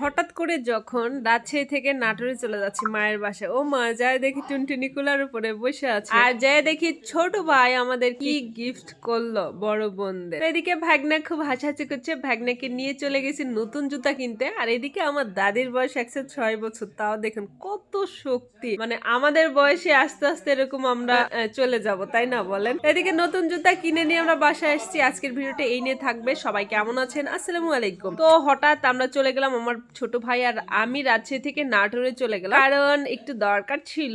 হঠাৎ করে যখন রাজশাহী থেকে নাটোরে চলে যাচ্ছি মায়ের বাসায় ও মা যায় দেখি টুনটুনি কুলার উপরে বসে আছে। আর যায় দেখি ছোট ভাই আমাদের কি গিফট করল বড় বোনদের। এদিকে ভাগনা খুব হাসাহাসি করছে ভাগনাকে নিয়ে চলে গেছি নতুন জুতা কিনতে। আর এদিকে আমার দাদির বয়স একশো ছয় বছর তাও দেখুন কত শক্তি। মানে আমাদের বয়সে আস্তে আস্তে এরকম আমরা চলে যাব তাই না বলেন? এদিকে নতুন জুতা কিনে নিয়ে আমরা বাসায় এসেছি। আজকের ভিডিওটা এই নিয়ে থাকবে। সবাই কেমন আছেন? আসসালামু আলাইকুম। তো হঠাৎ আমরা চলে গেলাম আমার ছোট ভাই আর আমি রাজশাহী থেকে নাটোরে চলে গেলাম। কারণ একটু দরকার ছিল,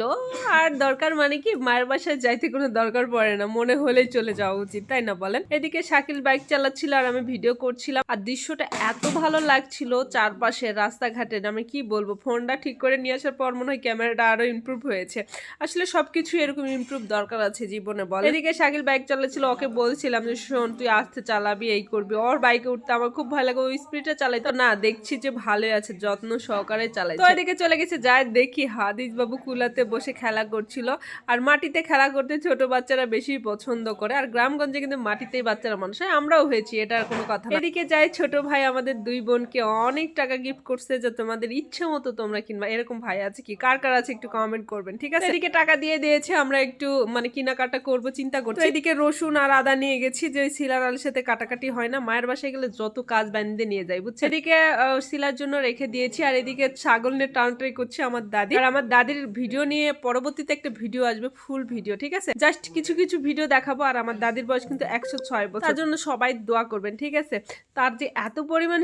আর দরকার মানে কি, মায়ের বাসায় যাইতে কোনো দরকার পড়ে না, মনে হলেই চলে যাওয়া উচিত, তাই না বলেন? এদিকে শাকিল বাইক চালাচ্ছিল আর আমি ভিডিও করছিলাম, আর দৃশ্যটা এত ভালো লাগছিল চারপাশে, রাস্তাঘাটে আমি কি বলব, ফোনটা ঠিক করে নিয়ে আসার পর মনে হয় ক্যামেরাটা আরও ইমপ্রুভ হয়েছে। আসলে সবকিছু এরকম ইমপ্রুভ দরকার আছে জীবনে বল এদিকে শাকিল বাইক চালাচ্ছিল, ওকে বলছিলাম যে, শোন, তুই আস্তে চালাবি, এই করবি। ওর বাইকে উঠতে আমার খুব ভালো লাগে ওই স্পিডে চালাই তো না, দেখছি যে ভালোই আছে যত্ন সহকারে চালাই তো এদিকে চলে গেছে যায় দেখি হাদিস বাবু কুলাতে বসে খেলা করছিল। আর মাটিতে খেলা করতে ছোট বাচ্চারা বেশি পছন্দ করে। আর গ্রামগঞ্জে কিন্তু মাটিতেই বাচ্চারা মানুষ হয় আমরাও হয়েছি এটা কোনো কথা এদিকে যাই ছোট ভাই আমাদের দুই বোনকে অনেক টাকা গিফট করছে যে তোমাদের ইচ্ছে মতো তোমরা কিনবা। এরকম ভাই আছে কি? কার কার আছে একটু কমেন্ট করবেন ঠিক আছে? এদিকে টাকা দিয়ে দিয়েছে আমরা একটু মানে কেনাকাটা করব চিন্তা করছি। এদিকে রসুন আর আদা নিয়ে গেছি যে শিলার আলুর সাথে কাটাকাটি হয় না মায়ের বাসায় গেলে যত কাজ বান্ধে নিয়ে যাই বুঝছে এদিকে আহ, শিলার জন্য রেখে দিয়েছি। আর এদিকে ছাগল নিয়ে টানটাই করছে আমার দাদি। আর আমার দাদির ভিডিও নিয়ে পরবর্তীতে একটা ভিডিও আসবে, ফুল ভিডিও, ঠিক আছে? জাস্ট কিছু কিছু ভিডিও দেখাবো আর আমার দাদির বয়স কিন্তু একশো ছয় বছর। তার জন্য সবাই দোয়া করবেন, ঠিক আছে? তার যে এত পরিমাণ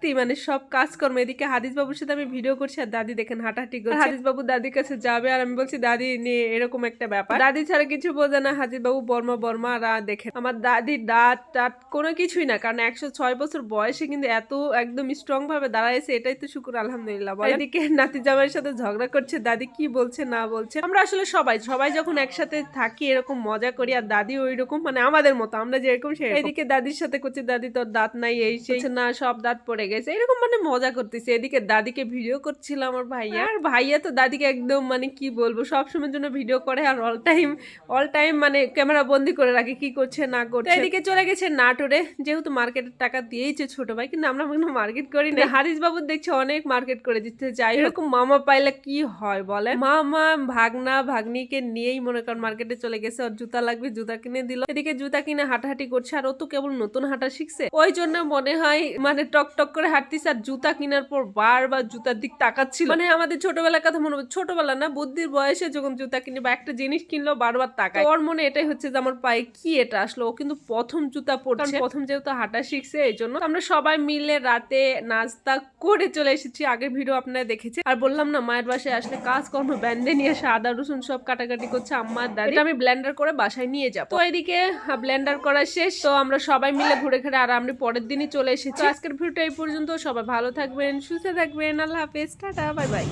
শক্তি মানে সব কাজকর্ম। এদিকে হাদিস বাবুর সাথে আমি ভিডিও করছি আর দাদি দেখেন হাঁটাহাঁটি করছে। হাদিস বাবু দাদির কাছে যাবে আর আমি বলছি দাদি নিয়ে এরকম একটা ব্যাপার। দাদি ছাড়া কিছু বোঝে না। হাদিস বাবু বর্মা বর্মা আর দেখেন। আমার দাদির দাঁত টাত কোনো কিছুই না কারণ একশো ছয় বছর বয়সে কিন্তু এত একদম স্ট্রং ভাবে দাঁড়াইছে এটাই তো শুকুর আলহামদুলিল্লাহ। এদিকে নাতি জামাইয়ের সাথে ঝগড়া করছে। দাদি কি বলছে না বলছে? আমরা আসলে সবাই সবাই যখন একসাথে থাকি এরকম মজা করি আর দাদি ওই রকম মানে আমাদের মতো আমরা যেরকম সে এদিকে দাদির সাথে করছি দাদি তোর দাঁত নাই এই সেই। না সব দাঁত পড়ে গেছে। এরকম মানে মজা করতেছে। এদিকে দাদিকে ভিডিও করছিল আমার ভাইয়া। আর ভাইয়া তো দাদিকে একদম মানে কি বলব, সব সময়ের জন্য ভিডিও করে আর অল টাইম অল টাইম মানে ক্যামেরা বন্দি করে রাখে কি করছে, না করছে। এদিকে চলে গেছে নাটোরে। যেহেতু মার্কেটের টাকা দিয়েছে ছোট ভাই, কিন্তু আমরা কোনো মার্কেট করি না হারিস বাবুর দেখছি অনেক মার্কেট করে দিচ্ছে। যাই এরকম মামা পাইলে কি হয় বলে মামা, ভাগনা, ভাগ্নিকে নিয়েই মনে করেন মার্কেটে চলে গেছে। ওর জুতা লাগবে, জুতা কিনে দিল। এদিকে জুতা কিনে হাঁটাহাঁটি করছে আর ও তো কেবল নতুন হাঁটা শিখছে। ওই জন্য মনে হয় মানে টক টক করে হাঁটতিছে আর জুতা কেনার পর বারবার জুতার দিক তাকাচ্ছিল। মানে আমাদের ছোটবেলার কথা মনে হচ্ছে ছোটবেলা না বুদ্ধির বয়সে যখন জুতা কিনে বা একটা জিনিস কিনলো বারবার তাকায়। ওর মনে এটাই হচ্ছে যে আমার পায়ে কি এটা আসলো? ও কিন্তু প্রথম জুতা পড়ছে প্রথম যেহেতু হাঁটা শিখছে এই জন্য আমরা সবাই মিলে রাতে নাস্তা করে চলে এসেছি। আগের ভিডিও আপনারা দেখেছি আর বললাম না মায়ের বাসায় আসলে কাজকর্ম ব্যান্ডে নিয়ে এসে আদা রসুন সব কাটাকাটি করছে আম্মার দাদি। আমি ব্লেন্ডার করে বাসায় নিয়ে যাব। তো এদিকে ব্লেন্ডার করা শেষ। তো আমরা সবাই মিলে ঘুরে ঘুরে আর আমরা পরের দিনই চলে এসেছি। আজকের ভিডিওটা এই পর্যন্ত সবাই ভালো থাকবেন সুস্থ থাকবেন। আল্লাহ হাফেজ। Tata bye bye.